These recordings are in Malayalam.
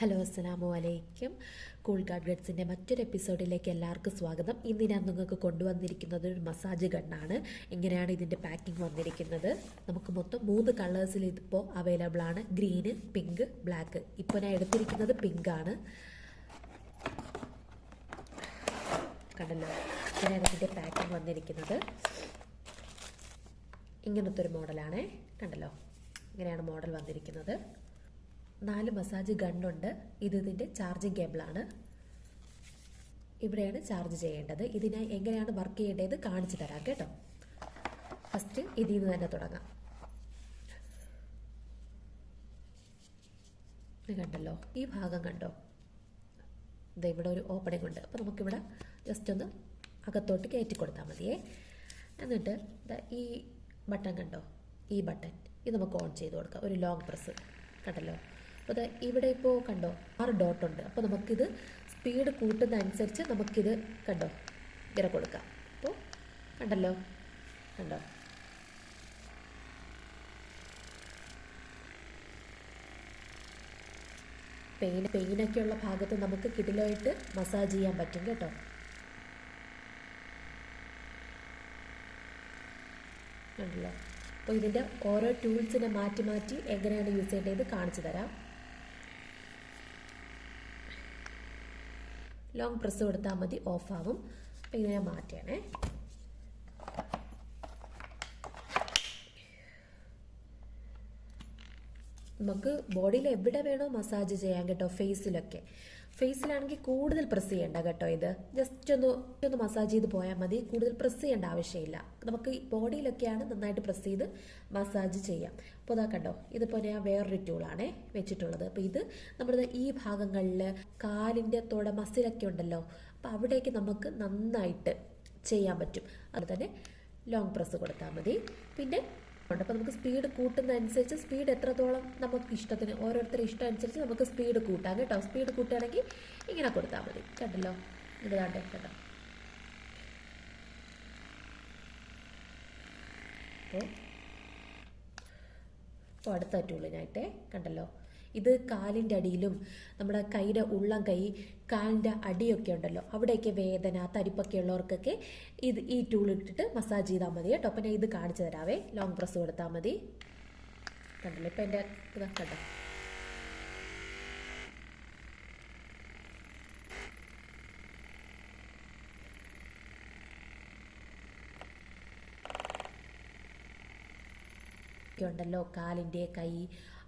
ഹലോ അസ്സലാമു അലൈക്കും കൂൾ ഗാഡ്ഗറ്റ്സിന്റെ മറ്റൊരു എപ്പിസോഡിലേക്ക് എല്ലാവർക്കും സ്വാഗതം. ഇന്ന് ഞാൻ നിങ്ങൾക്ക് കൊണ്ടുവന്നിരിക്കുന്നത് ഒരു മസാജ് ഗണ്ണാണ്. ഇങ്ങനെയാണ് ഇതിന്റെ പാക്കിംഗ് വന്നിരിക്കുന്നത്. നമുക്ക് മൊത്തം മൂന്ന് കളേഴ്സിൽ ഇതിപ്പോൾ അവൈലബിൾ ആണ്. Green pink black. ഇപ്പോൾ ഞാൻ എടുത്തിരിക്കുന്നത് പിങ്ക് ആണ്. കണ്ടല്ലോ? ഇങ്ങനെയാണ് ഇതിന്റെ പാക്കിംഗ് വന്നിരിക്കുന്നത്. ഇങ്ങനത്തെ ഒരു മോഡലാണേ. കണ്ടല്ലോ? ഇങ്ങനെയാണ് മോഡൽ വന്നിരിക്കുന്നത്. നാല് മസാജ് ഗണ്ണുണ്ട്. ഇത് ഇതിന്റെ ചാർജിങ് കേബിളാണ് ഇവിടെയാണ് ചാർജ് ചെയ്യേണ്ടത്. ഇതിനെ എങ്ങനെയാണ് വർക്ക് ചെയ്യേണ്ടത് കാണിച്ചു തരാം കേട്ടോ. ഫസ്റ്റ് ഇതിൽ നിന്ന് തന്നെ തുടങ്ങാം. കണ്ടല്ലോ? ഈ ഭാഗം കണ്ടോ? ഇത് ഇവിടെ ഒരു ഓപ്പണിംഗ് ഉണ്ട്. അപ്പോൾ നമുക്കിവിടെ ജസ്റ്റ് ഒന്ന് അകത്തോട്ട് കയറ്റി കൊടുത്താൽ മതിയേ. എന്നിട്ട് ഈ ബട്ടൺ കണ്ടോ? ഈ ബട്ടൺ ഇത് നമുക്ക് ഓൺ ചെയ്ത് കൊടുക്കാം. ഒരു ലോങ് പ്രസ് കണ്ടല്ലോ? അപ്പോൾ ഇവിടെ ഇപ്പോൾ കണ്ടോ? ആറ് ഡോട്ട് ഉണ്ട്. അപ്പോൾ നമുക്കിത് സ്പീഡ് കൂട്ടുന്ന അനുസരിച്ച് നമുക്കിത് കണ്ടോ? ഇങ്ങനെ കൊടുക്കാം. അപ്പോൾ കണ്ടല്ലോ? കണ്ടോ? പെയിൻ പെയിനൊക്കെ ഉള്ള ഭാഗത്ത് നമുക്ക് കിടിലായിട്ട് മസാജ് ചെയ്യാൻ പറ്റും കേട്ടോ. ഉണ്ടല്ലോ അപ്പോൾ ഇതിന്റെ ഓരോ ടൂൾസിനെ മാറ്റി മാറ്റി എങ്ങനെയാണ് യൂസ് ചെയ്യേണ്ടത് കാണിച്ചു തരാം. ലോങ് പ്രസ് കൊടുത്താൽ മതി ഓഫാവും അപ്പോൾ ഞാൻ മാറ്റിയാണേ നമുക്ക് ബോഡിയിൽ എവിടെ വേണോ മസാജ് ചെയ്യാൻ കേട്ടോ ഫേസിലൊക്കെ ഫേസിലാണെങ്കിൽ കൂടുതൽ പ്രസ് ചെയ്യേണ്ട കേട്ടോ ഇത്. ജസ്റ്റ് ഒന്ന് ഒന്ന് മസാജ് ചെയ്ത് പോയാൽ മതി. കൂടുതൽ പ്രസ് ചെയ്യേണ്ട ആവശ്യമില്ല. നമുക്ക് ബോഡിയിലൊക്കെയാണ് നന്നായിട്ട് പ്രസ് ചെയ്ത് മസാജ് ചെയ്യാം. അപ്പോൾ അതാ കണ്ടോ ഇതിപ്പോൾ ഞാൻ വേറൊരു ടൂളാണ് വെച്ചിട്ടുള്ളത്. അപ്പോൾ ഇത് നമ്മുടെ ഈ ഭാഗങ്ങളിൽ കാലിന്റെ തുട മസിലൊക്കെ ഉണ്ടല്ലോ അപ്പോൾ അവിടേക്ക് നമുക്ക് നന്നായിട്ട് ചെയ്യാൻ പറ്റും. അതുപോലെ തന്നെ ലോങ് പ്രസ് കൊടുത്താൽ മതി. പിന്നെ ഉണ്ട്. അപ്പോൾ നമുക്ക് സ്പീഡ് കൂട്ടുന്നതനുസരിച്ച് സ്പീഡ് എത്രത്തോളം നമുക്ക് ഇഷ്ടത്തിന് ഓരോരുത്തരുടെ ഇഷ്ടം അനുസരിച്ച് നമുക്ക് സ്പീഡ് കൂട്ടാം കേട്ടോ. സ്പീഡ് കൂട്ടുകയാണെങ്കിൽ ഇങ്ങനെ കൊടുത്താൽ മതി. കണ്ടല്ലോ? ഇത് കണ്ടേ കേട്ടോ അപ്പോൾ അപ്പോൾ അടുത്ത ടൂളിനായിട്ടേ കണ്ടല്ലോ? ഇത് കാലിന്റെ അടിയിലും നമ്മുടെ കൈയുടെ ഉള്ളം കൈ കാലിന്റെ അടിയൊക്കെ ഉണ്ടല്ലോ. അവിടെയൊക്കെ വേദന തരിപ്പൊക്കെ ഉള്ളവർക്കൊക്കെ ഇത് ഈ ടൂൾ ഇട്ടിട്ട് മസാജ് ചെയ്താൽ മതി കേട്ടോ. അപ്പം ഞാൻ ഇത് കാണിച്ചു തരാവേ. ലോങ് പ്രസ് കൊടുത്താൽ മതി. കണ്ടല്ലോ? ഇപ്പം എന്റെ ഇതാ കണ്ടോ? ഉണ്ടല്ലോ. കാലിന്റെ കൈ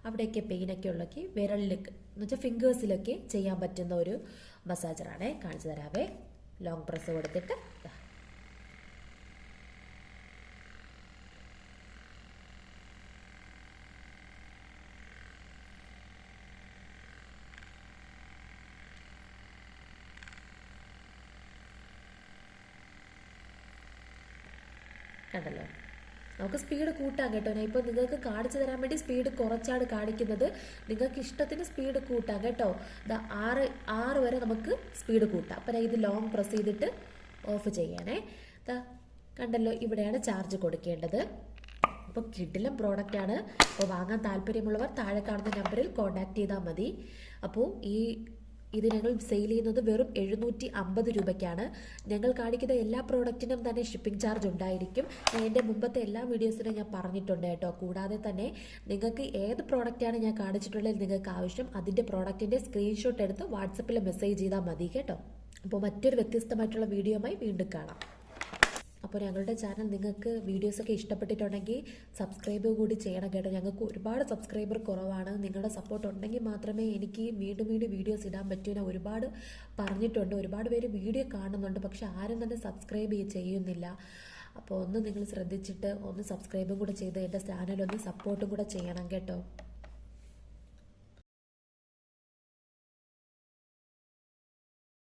അവിടെയൊക്കെ പെയിനൊക്കെ ഉള്ളൊക്കെ വിരലിലേക്ക് എന്ന് വെച്ചാൽ ഫിംഗേഴ്സിലൊക്കെ ചെയ്യാൻ പറ്റുന്ന ഒരു മസാജറാണ് കാണിച്ചു തരാവേ. ലോങ് പ്രസ് കൊടുത്തിട്ട്. കണ്ടല്ലോ. നമുക്ക് സ്പീഡ് കൂട്ടാം കേട്ടോ. ഞാൻ ഇപ്പോൾ നിങ്ങൾക്ക് കാണിച്ചു തരാൻ വേണ്ടി സ്പീഡ് കുറച്ചാണ് കാണിക്കുന്നത്. നിങ്ങൾക്ക് ഇഷ്ടത്തിന് സ്പീഡ് കൂട്ടാം കേട്ടോ. ദാ ആറ് ആറ് വരെ നമുക്ക് സ്പീഡ് കൂട്ടാം. അപ്പം ഞാൻ ഇത് ലോങ് പ്രസ് ചെയ്തിട്ട് ഓഫ് ചെയ്യാനേ ദാ കണ്ടല്ലോ ഇവിടെയാണ് ചാർജ് കൊടുക്കേണ്ടത്. അപ്പോൾ കിഡിലും പ്രോഡക്റ്റ് ആണ്. അപ്പോൾ വാങ്ങാൻ താല്പര്യമുള്ളവർ താഴെ കാണുന്ന നമ്പറിൽ കോൺടാക്ട് ചെയ്താൽ മതി. അപ്പോൾ ഈ ഇത് ഞങ്ങൾ സെയിൽ ചെയ്യുന്നത് വെറും എഴുന്നൂറ്റി അമ്പത് രൂപയ്ക്കാണ്. ഞങ്ങൾ കാണിക്കുന്ന എല്ലാ പ്രോഡക്റ്റിനും തന്നെ ഷിപ്പിംഗ് ചാർജ് ഉണ്ടായിരിക്കും. എന്റെ മുമ്പത്തെ എല്ലാ വീഡിയോസിലും ഞാൻ പറഞ്ഞിട്ടുണ്ട് കേട്ടോ. കൂടാതെ തന്നെ നിങ്ങൾക്ക് ഏത് പ്രോഡക്റ്റാണ് ഞാൻ കാണിച്ചിട്ടുള്ളത് നിങ്ങൾക്ക് ആവശ്യം അതിന്റെ പ്രോഡക്റ്റിന്റെ സ്ക്രീൻഷോട്ട് എടുത്ത് വാട്സപ്പിൽ മെസ്സേജ് ചെയ്താൽ മതി കേട്ടോ. അപ്പോൾ മറ്റൊരു വ്യത്യസ്തമായിട്ടുള്ള വീഡിയോയുമായി വീണ്ടും കാണാം. അപ്പോൾ ഞങ്ങളുടെ ചാനൽ നിങ്ങൾക്ക് വീഡിയോസൊക്കെ ഇഷ്ടപ്പെട്ടിട്ടുണ്ടെങ്കിൽ സബ്സ്ക്രൈബ് കൂടി ചെയ്യണം കേട്ടോ. ഞങ്ങൾക്ക് ഒരുപാട് സബ്സ്ക്രൈബർ കുറവാണ്. നിങ്ങളുടെ സപ്പോർട്ട് ഉണ്ടെങ്കിൽ മാത്രമേ എനിക്ക് വീണ്ടും വീണ്ടും വീഡിയോസ് ഇടാൻ പറ്റൂ ഞാൻ ഒരുപാട് പറഞ്ഞിട്ടുണ്ട്. ഒരുപാട് പേര് വീഡിയോ കാണുന്നുണ്ട്. പക്ഷെ ആരും തന്നെ സബ്സ്ക്രൈബ് ചെയ്യുന്നില്ല. അപ്പോൾ ഒന്ന് നിങ്ങൾ ശ്രദ്ധിച്ചിട്ട് ഒന്ന് സബ്സ്ക്രൈബും കൂടെ ചെയ്ത് എന്റെ ചാനലൊന്ന് സപ്പോർട്ടും കൂടെ ചെയ്യണം കേട്ടോ.